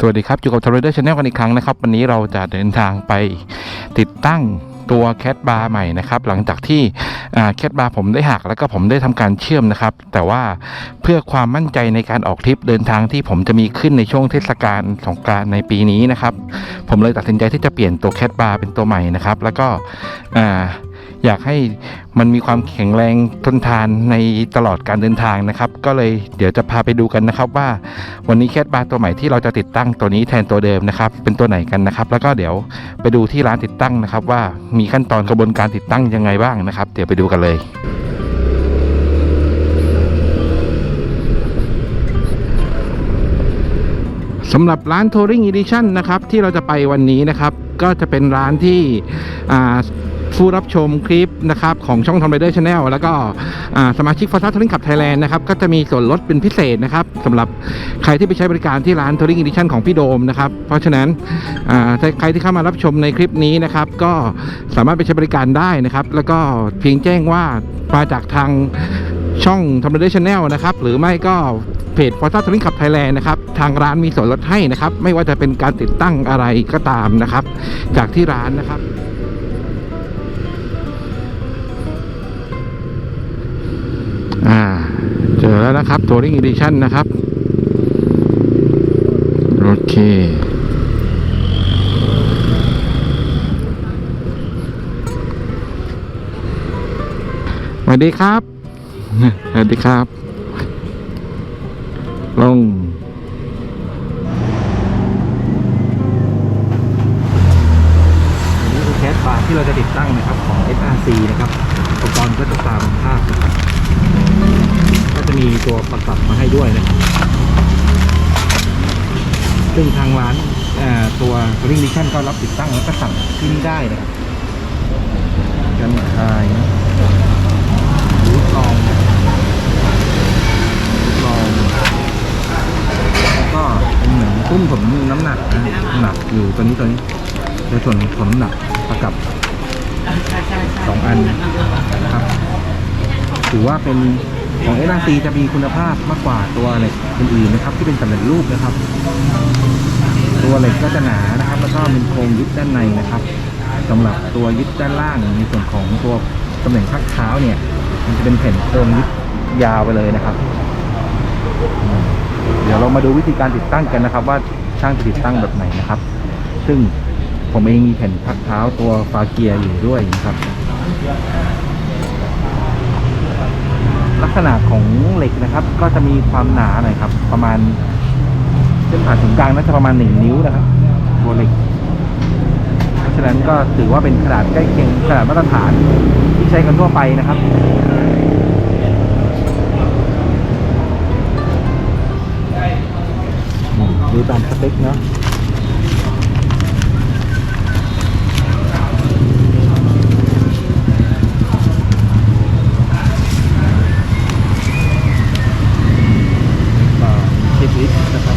สวัสดีครับ อยู่กับ t r a d e r Channel กันอีกครั้งนะครับ วันนี้เราจะเดินทางไปติดตั้งตัวแคทบาร์ใหม่นะครับ หลังจากที่แคทบาร์ผมได้หักแล้วก็ผมได้ทำการเชื่อมนะครับ แต่ว่าเพื่อความมั่นใจในการออกทริปเดินทางที่ผมจะมีขึ้นในช่วงเทศกาลสงกรานต์ในปีนี้นะครับ ผมเลยตัดสินใจที่จะเปลี่ยนตัวแคทบาร์เป็นตัวใหม่นะครับ แล้วก็อ่า อยากให้มันมีความแข็งแรงทนทานในตลอดการเดินทางนะครับ ก็เลยเดี๋ยวจะพาไปดูกันนะครับว่าวันนี้แคทบาร์ตัวใหม่ที่เราจะติดตั้งตัวนี้แทนตัวเดิมนะครับ เป็นตัวไหนกันนะครับ แล้วก็เดี๋ยวไปดูที่ร้านติดตั้งนะครับ ว่ามีขั้นตอนกระบวนการติดตั้งยังไงบ้างนะครับ เดี๋ยวไปดูกันเลยสำหรับร้าน Touring Edition นะครับที่เราจะไปวันนี้นะครับ ก็จะเป็นร้านที่อ่า ผู้รับชมคลิปนะครับของช่องทอมไรเดอร์ชาแนลแล้วก็สมาชิกฟอร์ซ่าทัวริงขับไทยแลนด์นะครับก็จะมีส่วนลดเป็นพิเศษนะครับสำหรับใครที่ไปใช้บริการที่ร้าน Touring Edition ของพี่โดมนะครับเพราะฉะนั้นใครที่เข้ามารับชมในคลิปนี้นะครับก็สามารถไปใช้บริการได้นะครับ แล้วก็เพียงแจ้งว่ามาจากทางช่องทอมเดอร์ชาแนลนะครับหรือไม่ก็เพจฟอร์ซ่าทัวริงขับไทยแลนด์นะครับ ทางร้านมีส่วนลดให้นะครับ ไม่ว่าจะเป็นการติดตั้งอะไรก็ตามนะครับ จากที่ร้านนะครับ อ่า เจอแล้วนะครับทัวริงอีดิชั่นนะครับ โอเคสวัสดีครับสวัสดีครับ ลงนนี้คือแคสบาร์ที่เราจะติดตั้งนะครับของ SRC นะครับ ซึ่งทางร้านตัว Touring Edition ก็รับติดตั้งแล้วก็สั่งที่นี่ได้นะครับกันคายรูดลองรูดลองแล้วก็เป็นเหมือนตุ้มผมน้ำหนักนะหนักอยู่ตัวนี้ตัวนี้ในส่วนของหนักประกับสองอันนะครับถือว่าเป็น ของเอ r ซีจะมีคุณภาพมากกว่าตัวเหล็กอื่นๆนะครับ ที่เป็นสำเร็จรูปนะครับ ตัวเหล็กก็จะหนานะครับ แล้วก็มีโครงยึดด้านในนะครับสำหรับตัวยึดด้านล่างในส่วนของตัวตำแหน่งพักเท้าเนี่ย มันจะเป็นแผ่นโครงยึดยาวไปเลยนะครับ เดี๋ยวเรามาดูวิธีการติดตั้งกันนะครับ ว่าช่างจะติดตั้งแบบไหนนะครับ ซึ่งผมเองมีแผ่นพักเท้าตัวฟาเกียร์อยู่ด้วยนะครับ ลักษณะของเหล็กนะครับ ก็จะมีความหนาหน่อยครับ ประมาณเส้นผ่านศูนย์กลางน่าจะประมาณหนึ่งนิ้วนะครับตัวเหล็ก เพราะฉะนั้นก็ถือว่าเป็นขนาดใกล้เคียงขนาดมาตรฐานที่ใช้กันทั่วไปนะครับดูตามสเปคเนาะ ก็เช็คลิสต์นะครับ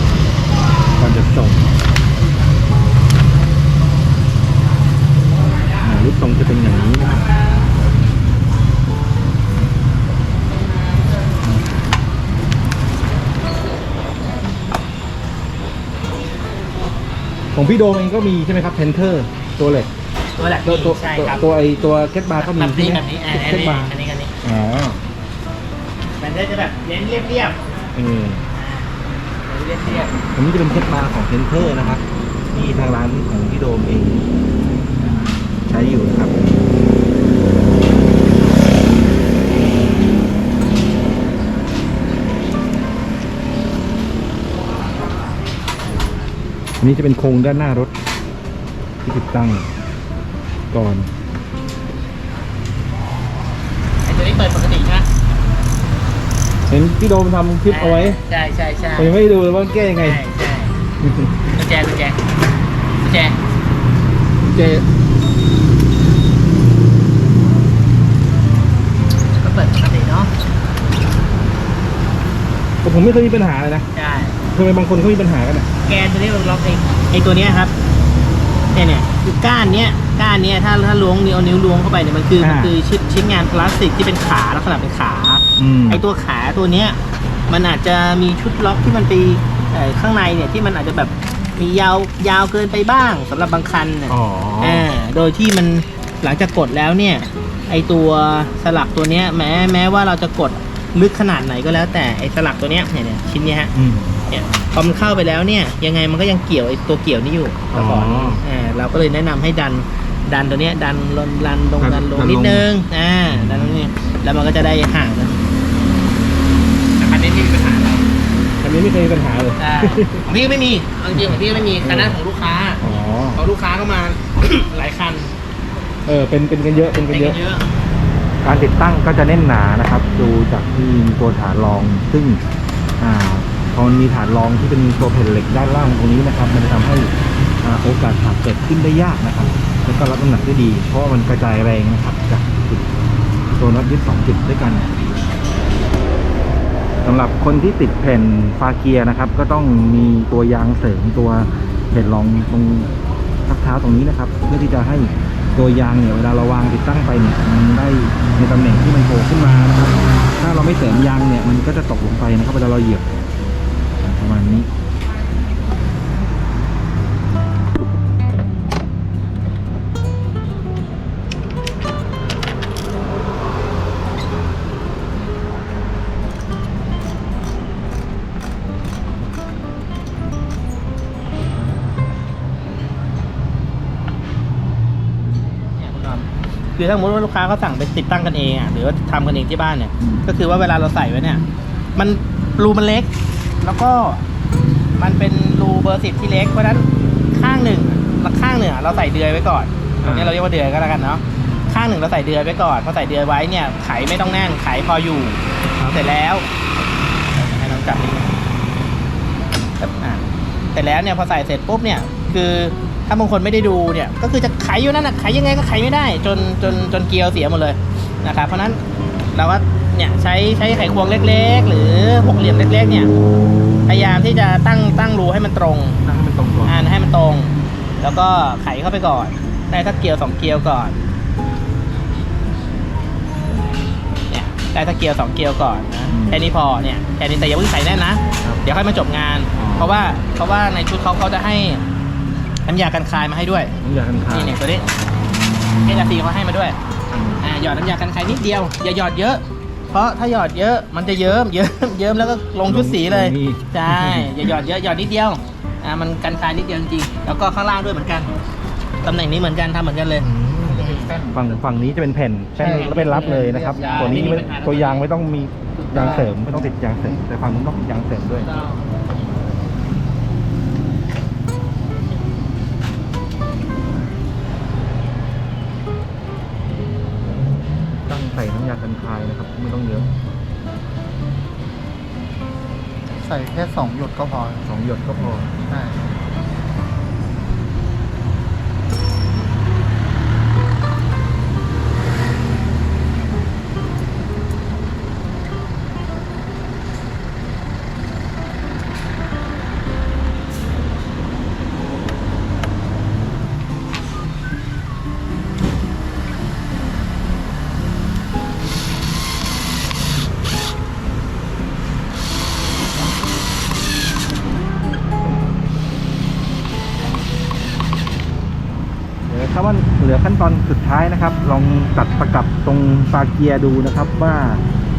ก่อนจะส่งอ่ารูปทรงจะเป็นอย่างนี้นะครับ ของ พี่โดมเองก็มีใช่ไหมครับเทนเทอร์ตัวเหล็กตัวแหลกตัวตัวใช่ครับตัวไอตัวเคสบาร์ก็มีแบบใช่นี้ไหมแบบนี้อ่าเคอันสนี้บาร์อันนี้อันนี้อ๋อมันจะแบบเน้นเรียบเรียบเออเรียบเรียบอันนี้จะเป็นเคสบาร์ของเทนเทอร์นะครับที่ทางร้านของพี่โดมเอง ใช้อยู่นะครับ นนี้จะเป็นโครงด้านหน้ารถ ที่ติดตั้งก่อนไอตัวนี้เปิดปกติใช่ไหมเห็นพี่โดมทำคลิปเอาไว้ใช่ใช่ใช่ผมยังไม่ได้ดูเลยว่าแก้ยังไงใช่ใช่กุญแจกุญแจกุญแจเจก็เปิดปกติเนาะแต่ผมไม่เคยมีปัญหาเลยนะใช่ทำไมบางคนเขามีปัญหากันอะแกนตัวนี้มันล็อกเองไอตัวเนี้ยครับเนี่ยเนี่ยคือก้านเนี้ยก้านเนี้ยถ้าถ้าล้วงนิ้วเอานิ้วล้วงเข้าไปเนี่ยมันคือมันคือชิ้นชิ้นงานพลาสติกที่เป็นขาลักษณะเป็นขาอืมไอตัวขาตัวเนี้ยมันอาจจะมีชุดล็อกที่มันไปเอ่อข้างในเนี่ยที่มันอาจจะแบบมียาวยาวเกินไปบ้างสำหรับบางคันน่ะอ๋ออ่าโดยที่มันหลังจากกดแล้วเนี่ย ไอตัวสลักตัวเนี้ยแม้แม้ว่าเราจะกดลึกขนาดไหนก็แล้วแต่ไอสลักตัวเนี้ยเนี่ยเนี่ยชิ้นเนี้ยฮะอืม เนี่ยพอมันเข้าไปแล้วเนี่ยยังไงมันก็ยังเกี่ยวไอตัวเกี่ยวนี้อยู่อ๋อก่อนอ่าเราก็เลยแนะนำให้ดันดันตัวเนี้ยดันลงดันลงดันดันลงดันลง นิดนึงอ่าดันลงนี่แล้วมันก็จะได้ห่างกันแต่คันนี้ไม่มีปัญหาอะไรอันนี้ไม่เคยมีปัญหาเลยใช่ของพี่ก็ไม่มีเอาจริงๆของพี่ก็ไม่มีคันนั้นของลูกค้าอ๋อของลูกค้าก็มา หลายคันเออเป็นเป็นกันเยอะเป็นกันเยอะ เยอะการติดตั้งก็จะแน่นหนานะครับ ดูจากที่มีตัวฐานรองซึ่งอ่า พอมันมีฐานรองที่เป็นตัวแผ่นเหล็กด้านล่างตรงนี้นะครับ มันจะทำให้อาโอกาสหักเกิดขึ้นได้ยากนะครับ แล้วก็รับน้ำหนักได้ดี เพราะมันกระจายแรงนะครับจากจุดตัวน็อตยึดสองจุดด้วยกันสำหรับคนที่ติดแผ่นฟาเกียนะครับ ก็ต้องมีตัวยางเสริมตัวแผ่นรองตรงทักเท้าตรงนี้นะครับ เพื่อที่จะให้ตัวยางเนี่ยเวลาเราวางติดตั้งไปเนี่ยมันได้ในตำแหน่งที่มันโผล่ขึ้นมานะครับ ถ้าเราไม่เสริมยางเนี่ยมันก็จะตกลงไปนะครับเวลาเราเหยียบ ประมาณนี้เนี่ยคุณดอมคือถ้าสมมติว่าลูกค้าเขาสั่งไปติดตั้งกันเองอะหรือว่าทำกันเองที่บ้านเนี่ยอืมก็คือว่าเวลาเราใส่ไว้เนี่ย มันรูมันเล็ก แล้วก็มันเป็นรูเบอร์สิบที่เล็กเพราะฉะนั้นข้างหนึ่งและข้างหนึ่งอะเราใส่เดือยไว้ก่อนตรงนี้เราเรียกว่าเดือยก็แล้วกันเนาะข้างหนึ่งเราใส่เดือยไว้ก่อนพอใส่เดือยไว้เนี่ยไขไม่ต้องแน่นไขพออยู่เสร็จแล้วให้น้องจับนิดนึงครับอะเสร็จแล้วเนี่ยพอใส่เสร็จปุ๊บเนี่ยคือถ้าบางคนไม่ได้ดูเนี่ยก็คือจะไขอยู่นั่นน่ะไขยังไงก็ไขไม่ได้ จนจนจนเกลียวเสียหมดเลยนะครับเพราะฉะนั้นเราก็ เนี่ยใช้ใช้ไขควงเล็ก ๆ หรือหกเหลี่ยมเล็ก ๆ เนี่ยพยายามที่จะตั้งตั้งรูให้มันตรงตั้งให้มันตรงก่อนอ่านให้มันตรง แล้วก็ไขเข้าไปก่อน ได้สักเกลียวสองเกลียวก่อนเนี่ยได้สักเกลียวสองเกลียวก่อนนะแค่นี้พอเนี่ยแค่นี้แต่อย่าเพิ่งใส่แน่นนะครับเดี๋ยวค่อยมาจบงานอ๋อเพราะว่าเพราะว่าในชุดเขาเขาจะให้น้ำยากันคายมาให้ด้วยน้ำยากันคายนี่เนี่ยตัวนี้เอจซีเขาให้มาด้วยอ่าหยอดน้ำยากันคายนิดเดียวอย่าหยอดเยอะ เพราะถ้าหยอดเยอะมันจะเยิ้มเยิ้มเยิ้มแล้วก็ลงชุดสีเลยนี่ ใช่อย่าหยอดเยอะหยอดนิดเดียวอ่ามันกันคายนิดเดียวจริงๆแล้วก็ข้างล่างด้วยเหมือนกันตำแหน่งนี้เหมือนกันทำเหมือนกันเลย ฝั่งฝั่งนี้จะเป็นแผ่นแป้นใช่แล้วเป็นรับเลยนะครับใช่ตัวนี้ไม่มีไม่ปัญหา ตัวยางไม่ต้องมียางเสริมไม่ต้องติดยางเสริมแต่ฝั่งนู้นต้องติดยางเสริมด้วยตั้ ส่น้ำยากันคายนะครับ ไม่ต้องเยอะใส่แค่สองหยดก็พอสองหยดก็พอ ใช่ ตอนสุดท้ายนะครับ ลองตัดประกับตรงปาเกียร์ดูนะครับ ว่า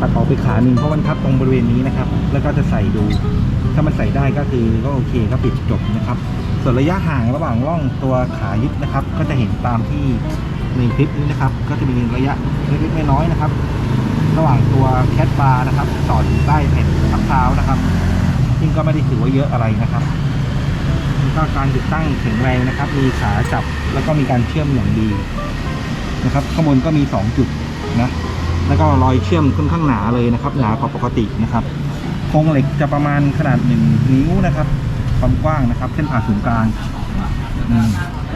ตัดออกไปขาหนึ่งเพราะมันทับตรงบริเวณนี้นะครับ แล้วก็จะใส่ดู ถ้ามันใส่ได้ก็คือก็โอเคก็ปิดจบนะครับ ส่วนระยะห่างระหว่างร่องตัวขายึดนะครับ ก็จะเห็นตามที่ในคลิปนี้นะครับ ก็จะมีระยะเล็กๆน้อยๆนะครับ ระหว่างตัวแคทบาร์นะครับต่อถึงใต้แผ่นทับเท้านะครับ ซึ่งก็ไม่ได้ถือว่าเยอะอะไรนะครับ ก็การติดตั้งแข็งแรงนะครับ มีขาจับแล้วก็มีการเชื่อมอย่างดีนะครับข้างบนก็มี 2 จุดนะแล้วก็รอยเชื่อมค่อนข้างหนาเลยนะครับหนากว่าปกตินะครับโครงเหล็กจะประมาณขนาด 1 นิ้วนะครับ ความกว้างนะครับ เส้นผ่าศูนย์กลางม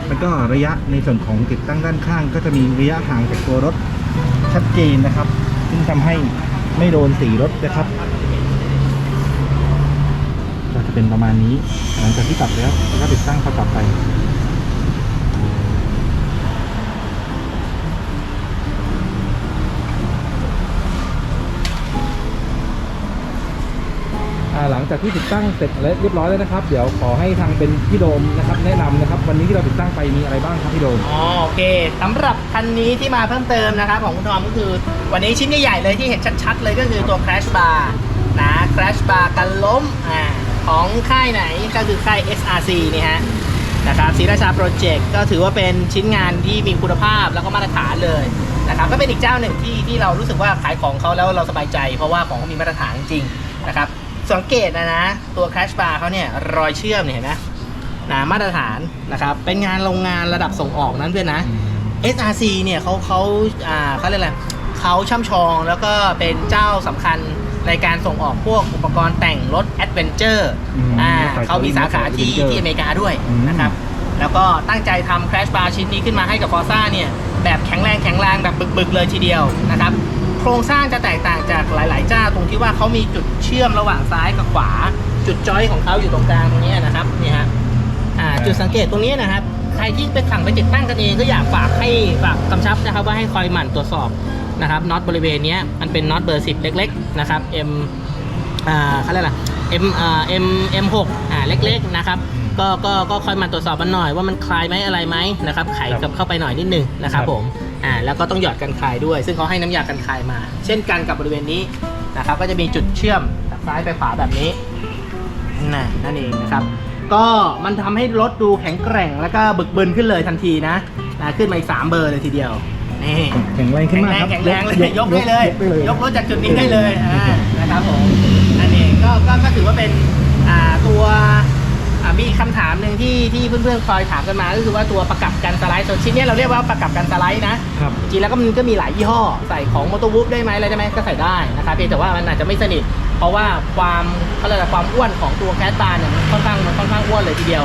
แล้วก็ระยะในส่วนของติดตั้งด้านข้าง ก็จะมีระยะห่างจากตัวรถชัดเจนนะครับ ซึ่งทำให้ไม่โดนสีรถนะครับ จะเป็นประมาณนี้ หลังจากที่ตัดแล้วแล้วก็ติดตั้งเข้ากลับไปหลังจากที่ติดตั้งเสร็จและเรียบร้อยแล้วนะครับ เดี๋ยวขอให้ทางเป็นพี่โดมนะครับแนะนำนะครับ วันนี้ที่เราติดตั้งไปมีอะไรบ้างครับพี่โดมอ๋อโอเคสำหรับคันนี้ที่มาเพิ่มเติมนะครับของคุณทอมก็คือ วันนี้ชิ้นใหญ่ๆเลยที่เห็นชัดๆ เลยก็คือตัว crash bar นะ crash bar กันล้มอ่า ของค่ายไหนก็คือค่าย SRC นี่ฮะนะครับศรีราชาโปรเจกต์ก็ถือว่าเป็นชิ้นงานที่มีคุณภาพแล้วก็มาตรฐานเลยนะครับก็เป็นอีกเจ้าหนึ่งที่ที่เรารู้สึกว่าขายของเขาแล้วเราสบายใจ เพราะว่าของเขามีมาตรฐานจริงนะครับสังเกตนะนะ ตัว crash bar เขาเนี่ยรอยเชื่อมเนี่ยเห็นไหมนะมาตรฐานนะครับเป็นงานโรงงานระดับส่งออกนั้นด้วยนะ SRC เนี่ยเขาเขาอ่าเขาเรียกอะไรเขาช่ำชองแล้วก็เป็นเจ้าสำคัญ ในการส่งออกพวกอุปกรณ์แต่งรถแอดเวนเจอร์อืมอ่าขายเขามีสาขาที่ Adventure ที่อเมริกาด้วยอืม นะครับ แล้วก็ตั้งใจทำ Crash Bar ชิ้นนี้ขึ้นมาให้กับ Forza เนี่ย แบบแข็งแรงแข็งแรงแบบบึกๆเลยทีเดียวนะครับ โครงสร้างจะแตกต่างจากหลายๆเจ้าตรงที่ว่าเขามีจุดเชื่อมระหว่างซ้ายกับขวา จุดจอยของเขาอยู่ตรงกลางตรงนี้นะครับนี่ฮะอ่าจุดสังเกตตรงนี้นะครับ ใครที่ไปสั่งไปติดตั้งกันเองก็อยากฝากให้ฝากกำชับนะครับว่าให้คอยหมั่นตรวจสอบ นะครับน็อตบริเวณเนี้ยมันเป็นน็อตเบอร์ 10 เล็ก ๆ นะครับ M อ่าเขาเรียกอะไร M อ่า M M6 อ่าเล็กๆนะครับก็ก็ก็คอยหมั่นตรวจสอบมันหน่อยว่ามันคลายไหมอะไรไหมนะครับไขกับเข้าไปหน่อยนิดนึงนะครับผมอ่าแล้วก็ต้องหยอดกันคลายด้วย ซึ่งเขาให้น้ำยากันคลายมา เช่นกันกับบริเวณนี้นะครับก็จะมีจุดเชื่อมจากซ้ายไปขวาแบบนี้น่ะนั่นเองนะครับ ก็มันทำให้รถดูแข็งแกร่งแล้วก็บึกบึนขึ้นเลยทันทีนะนะขึ้นมาอีกสามเบอร์เลยทีเดียว นี่แข็งแรงขึ้นแข็งมากแรงครับแข็งแรงเลยยกได้เลยยกได้เลย ยกรถจากจุดนี้ได้เลยอ่านะครับผมอันนี้ก็ก็ก็ถือว่าเป็นอ่าตัวอ่ามีอีกคำถามหนึ่งที่ที่เพื่อนๆคอยถามกันมา ก็คือว่าตัวประกับกันสไลด์ส่วนชิ้นเนี้ยเราเรียกว่าประกับกันสไลด์นะครับจริงๆแล้วก็มันก็มีหลายยี่ห้อใส่ของมอเตอร์วูฟได้ไหมอะไรได้ไหมก็ใส่ได้นะครับเพียงแต่ว่ามันอาจจะไม่สนิท เพราะว่าความเขาเรียกอะไรความอ้วนของตัวแคสบาร์เนี่ยมันค่อนข้างมันค่อนข้างอ้วนเลยทีเดียว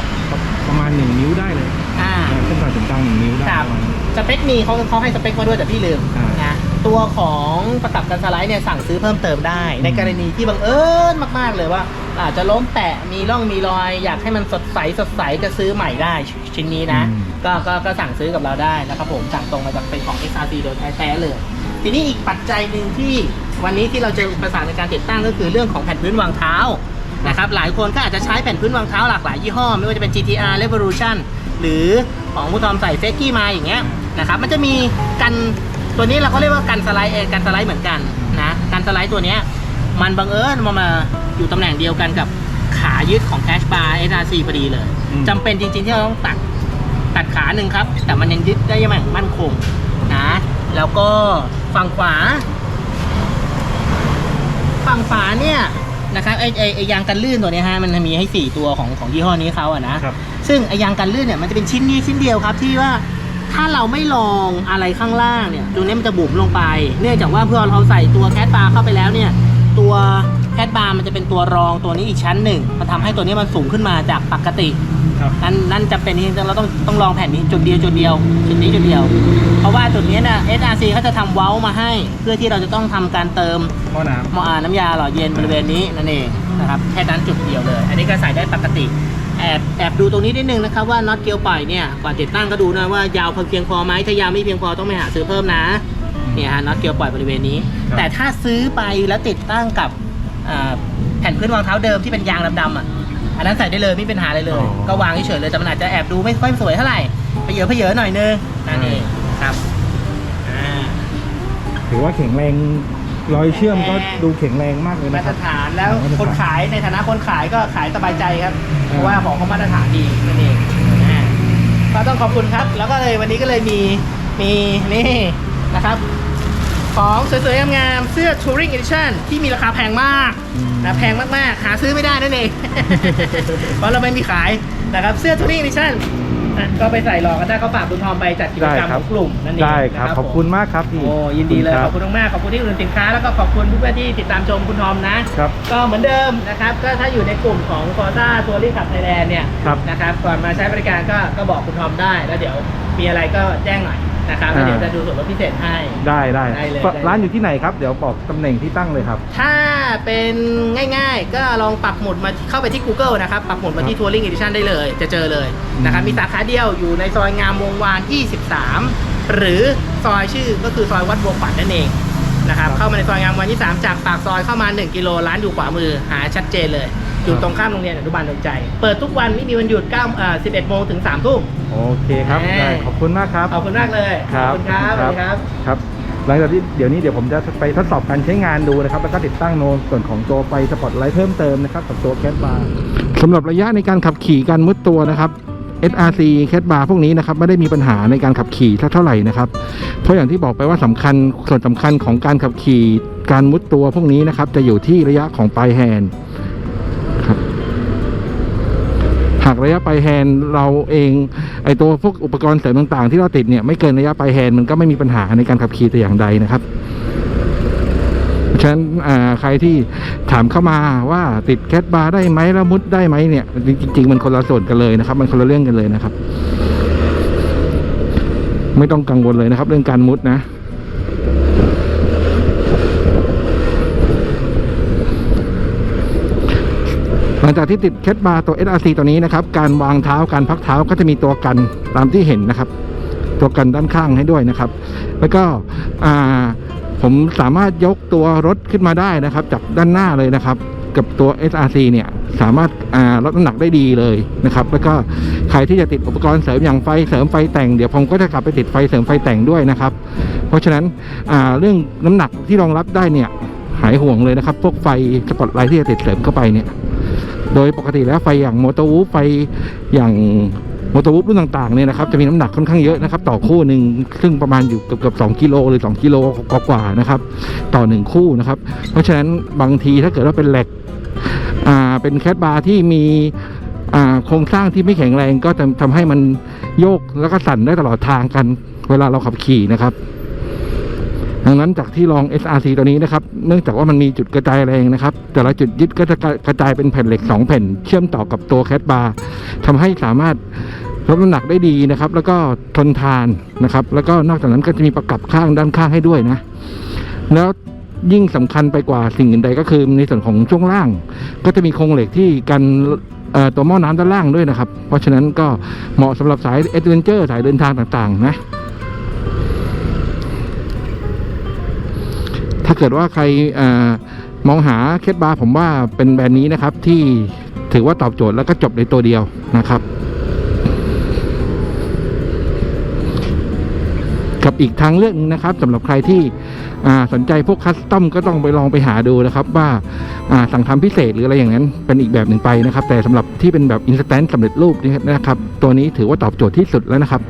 ประมาณหนึ่งนิ้วได้เลย อ่า เส้นผ่านศูนย์กลางหนึ่งนิ้วได้ครับ ประมาณนั้นสเปคมีเขาเขาให้สเปคมาด้วยแต่พี่ลืมอ่าน นะตัวของประกับกันสไลด์เนี่ยสั่งซื้อเพิ่มเติมได้ ในกรณีที่บังเอิญมาก ๆ เลยว่าอาจจะล้มแตะมีร่องมีรอย อยากให้มันสดใสสดใสก็ซื้อใหม่ได้ชิ้นนี้นะ อืม ก็ก็ก็สั่งซื้อกับเราได้นะครับผมสั่งตรงมาจากเป็นของ XRC โดยแท้ๆเลย ทีนี้อีกปัจจัยหนึ่งที่วันนี้ที่เราเจออุปสรรคในการติดตั้งก็คือเรื่องของแผ่นพื้นวางเท้านะครับหลายคนก็อาจจะใช้แผ่นพื้นวางเท้าหลากหลายยี่ห้อ ไม่ว่าจะเป็น GTR Revolution หรือของผู้ทอมใส่เฟกกี้มาอย่างเงี้ยนะครับมันจะมีกันตัวนี้เราก็เรียกว่ากันสไลด์เองกันสไลด์เหมือนกันนะกันสไลด์ตัวเนี้ยมันบังเอิญมามาอยู่ตำแหน่งเดียวกันกับขายึดของ Cash Bar SRC พอดีเลยอืมจำเป็นจริงๆที่เราต้องตัดตัดขาหนึ่งครับ แต่มันยังยึดได้ยังมั่นคงนะแล้วก็ฝั่งขวา ฝั่งฝาเนี่ยนะครับไอไอไอยางกันลื่นตัวเนี้ยฮะมันมีให้ 4 ตัวของของยี่ห้อนี้เขาอะนะครับ ซึ่งไอยางกันลื่นเนี่ยมันจะเป็นชิ้นนี้ชิ้นเดียวครับที่ว่าถ้าเราไม่ลองอะไรข้างล่างเนี่ยตรงนี้มันจะบุ๋มลงไป เนื่องจากว่าเพื่อเราใส่ตัวแคดบาร์เข้าไปแล้วเนี่ยตัวแคดบาร์มันจะเป็นตัวรองตัวนี้อีกชั้นหนึ่งมันทำให้ตัวนี้มันสูงขึ้นมาจากปกติครับนั่นนั่นจะเป็นที่เราต้องต้องลองแผ่นนี้จุดเดียวจุดเดียวจุดนี้จุดเดียว เพราะว่าจุดนี้นะ SRC เขาจะทำเว้ามาให้ เพื่อที่เราจะต้องทำการเติมหม้อน้ำหมออ่าน้ำยาหล่อเย็นบริเวณนี้นั่นเองนะครับแค่นั้นจุดเดียวเลย อันนี้ก็ใส่ได้ปกติ แอบแอบดูตรงนี้นิดนึงนะครับว่าน็อตเกลียวปล่อยเนี่ยก่อนติดตั้งก็ดูนะว่ายาวพอเพียงพอไหมถ้ายาวไม่เพียงพอต้องไปหาซื้อเพิ่มนะเนี่ยฮะน็อตเกลียวปล่อยบริเวณนี้ ครับ แต่ถ้าซื้อไปแล้วติดตั้งกับอ่าแผ่นพื้นวางเท้าเดิมที่เป็นยางดำๆอะอันนั้นใส่ได้เลยไม่เป็นปัญหาอะไรเลยก็วางเฉยๆเลยแต่มันอาจจะแอบดูไม่ค่อยสวยเท่าไหร่เพเยอะเพเยอะหน่อยนึงนั่นเองครับอ่า ถือว่าแข็งแรง รอยเชื่อมก็แข็งแรงดูแข็งแรงมากเลยมานะคตรัรบ ฐานแล้วมาตรฐานคนขายในฐานะคนขายก็ขายสบายใจครับ เพอ่าราะว่าของเขามาตรฐานดีนั่นเองอ่าก็ต้องขอบคุณครับ แล้วก็เลยวันนี้ก็เลยมีมีนี่นะครับ ของสวยๆงามๆเสื้อ Touring Edition ที่มีราคาแพงมากอืม นะแพงมากๆ หาซื้อไม่ได้นั่นเอง เพราะเราไม่มีขายนะครับเสื้อ Touring Edition อะก็ไปใส่รอกันได้ก็ฝากคุณทอมไปจัดกิจกรรมได้ครัขบองกลุ่มนั่นเองได้ครับ นะขอบคุณมากครับพี่โอ้ยินดีเลยคขรัอบคุณมากๆขอบคุณที่อุดหนุนสินค้าแล้วก็ขอบคุณเพื่อนๆที่ติดตามชมคุณทอมนะ ครับ ก็เหมือนเดิมนะครับก็ถ้าอยู่ในกลุ่มของ f o r z a ตัวรีขับไทยแลนด์เนี่ยครับ นะครับก่อนมาใช้บริการก็ก็บอกคุณทอมได้แล้วเดี๋ยวมีอะไรก็แจ้งหน่อย นะครับแล้วเดี๋ยวจะดูส่วนลดพิเศษให้ ได้ได้ได้เลย ร้านอยู่ที่ไหนครับ เดี๋ยวบอกตำแหน่งที่ตั้งเลยครับ ถ้าเป็นง่ายๆ ก็ลองปักหมุดมาเข้าไปที่ Google นะครับ ปักหมุดมาที่ Touring Edition ได้เลย จะเจอเลยนะครับมีสาขาเดียวอยู่ในซอยงามวงวาน 23 หรือซอยชื่อก็คือซอยวัดบัวขวัญนั่นเอง นะครับ เข้ามาในซอยงามวันที่ 3 จากปากซอยเข้ามา 1 กิโลร้านอยู่ขวามือหาชัดเจนเลย อยู่ตรงข้ามโรงเรียนอนุบาลดวงใจ เปิดทุกวันไม่มีวันหยุด9เอ่อ11โมงถึง3ทุ่ม โอเคครับเอ้ยได้ขอบคุณมากครับ ขอบคุณมากเลยขอบคุณครับสวัสดีครับ ครับ หลังจากที่เดี๋ยวนี้เดี๋ยวผมจะไปทดสอบการใช้งานดูนะครับ แล้วก็ติดตั้งโนส่วนของตัวไฟสปอตไลท์เพิ่มเติมนะครับกับตัวแคสบาร์สำหรับระยะในการขับขี่การมุดตัวนะครับ SRC แคดบาร์พวกนี้นะครับไม่ได้มีปัญหาในการขับขี่เท่าไหร่นะครับ เพราะอย่างที่บอกไปว่าสำคัญส่วนสำคัญของการขับขี่การมุดตัวพวกนี้นะครับ จะอยู่ที่ระยะของปลายแฮนด์ครับหากระยะปลายแฮนด์เราเองไอตัวพวกอุปกรณ์เสริมต่างๆ ที่เราติดเนี่ยไม่เกินระยะปลายแฮนด์มันก็ไม่มีปัญหาในการขับขี่แต่อย่างใดนะครับ ฉะนั้นใครที่ถามเข้ามาว่าติดแคทบาร์ได้ไหมแล้วมุดได้ไหมเนี่ย จริง ๆ มันคนละส่วนกันเลยนะครับ มันคนละเรื่องกันเลยนะครับ ไม่ต้องกังวลเลยนะครับ เรื่องการมุดนะหลังจากที่ติดแคทบาร์ตัว SRC ตัวนี้นะครับ การวางเท้าการพักเท้าก็จะมีตัวกันตามที่เห็นนะครับ ตัวกันด้านข้างให้ด้วยนะครับ แล้วก็อ่า ผมสามารถยกตัวรถขึ้นมาได้นะครับ จากด้านหน้าเลยนะครับ กับตัว SRC เนี่ยสามารถลดน้ำหนักได้ดีเลยนะครับ แล้วก็ใครที่จะติดอุปกรณ์เสริมอย่างไฟเสริมไฟแต่งเดี๋ยวผมก็จะกลับไปติดไฟเสริมไฟแต่งด้วยนะครับ เพราะฉะนั้นเรื่องน้ำหนักที่รองรับได้เนี่ยหายห่วงเลยนะครับ พวกไฟสปอตไลท์ที่จะติดเสริมเข้าไปเนี่ย โดยปกติแล้วไฟอย่างมอเตอร์วูฟไฟอย่าง มอเตอร์วูฟรุ่นต่างๆเนี่ยนะครับจะมีน้ำหนักค่อนข้างเยอะนะครับ ต่อคู่หนึ่งซึ่งประมาณอยู่เกือบเกือบสองกิโลหรือ 2 กิโลกว่าๆนะครับ ต่อหนึ่งคู่นะครับ เพราะฉะนั้นบางทีถ้าเกิดว่าเป็นแหลกอ่าเป็นแคดบาร์ที่มีอ่าโครงสร้างที่ไม่แข็งแรงก็จะทำให้มันโยกแล้วก็สั่นได้ตลอดทางกัน เวลาเราขับขี่นะครับ ดังนั้นจากที่ลอง SRC ตัวนี้นะครับ เนื่องจากว่ามันมีจุดกระจายแรงนะครับ แต่ละจุดยึดก็จะกระจายเป็นแผ่นเหล็ก 2 แผ่น เชื่อมต่อกับตัวแคทบาร์ทำให้สามารถลดน้ำหนักได้ดีนะครับ แล้วก็ทนทานนะครับ แล้วก็นอกจากนั้นก็จะมีประกับข้างด้านข้างให้ด้วยนะ แล้วยิ่งสำคัญไปกว่าสิ่งอื่นใดก็คือในส่วนของช่วงล่าง ก็จะมีโครงเหล็กที่กันตัวหม้อน้ำด้านล่างด้วยนะครับ เพราะฉะนั้นก็เหมาะสำหรับสายเอดเวนเจอร์สายเดินทางต่างๆ นะ ถ้าเกิดว่าใครอมองหาเคสบาร์ผมว่าเป็นแบรนด์นี้นะครับที่ถือว่าตอบโจทย์แล้วก็จบในตัวเดียวนะครับกับอีกทางเลือกหนึงนะครับสำหรับใครที่สนใจพวกคัสตอมก็ต้องไปลองไปหาดูนะครับ ว่าาสั่งทำพิเศษหรืออะไรอย่างนั้นเป็นอีกแบบหนึ่งไปนะครับ แต่สำหรับที่เป็นแบบอินสแตนต์สำเร็จรูปนี่นะครับ ตัวนี้ถือว่าตอบโจทย์ที่สุดแล้วนะครับ